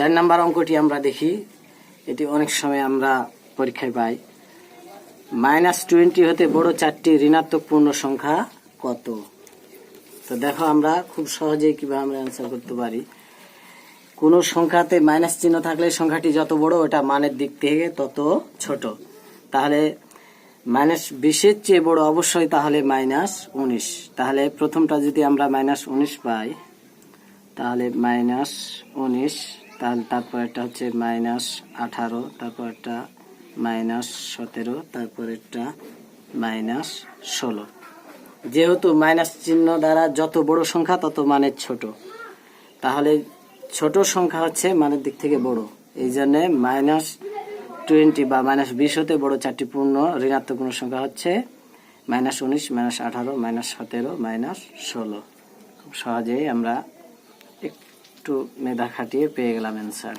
চার নাম্বার অঙ্কটি আমরা দেখি। এটি অনেক সময় আমরা পরীক্ষায় পাই। মাইনাস টোয়েন্টি হতে বড় চারটি ঋণাত্মক পূর্ণ সংখ্যা কত? তো দেখো আমরা খুব সহজেই কীভাবে আমরা অ্যান্সার করতে পারি। কোনো সংখ্যাতে মাইনাস চিহ্ন থাকলে সংখ্যাটি যত বড়, ওটা মানের দিক থেকে তত ছোট। তাহলে মাইনাস বিশের চেয়ে বড় অবশ্যই তাহলে মাইনাস উনিশ। তাহলে প্রথমটা যদি আমরা মাইনাস উনিশ পাই, তাহলে মাইনাস উনিশ তারপর একটা হচ্ছে মাইনাস আঠারো, তারপর একটা মাইনাস সতেরো, তারপর একটা মাইনাস ষোলো। যেহেতু মাইনাস চিহ্ন দ্বারা যত বড় সংখ্যা, তত মানের ছোট। তাহলে ছোট সংখ্যা হচ্ছে মানের দিক থেকে বড়। এই জন্য মাইনাস টোয়েন্টি বা মাইনাস বিশ হতে বড় চারটি পূর্ণ ঋণাত্মক পূর্ণ সংখ্যা হচ্ছে মাইনাস উনিশ, মাইনাস আঠারো, মাইনাস সতেরো, মাইনাস ষোলো। খুব সহজেই আমরা একটু মেধা খাটিয়ে পেয়ে গেলাম অ্যান্সার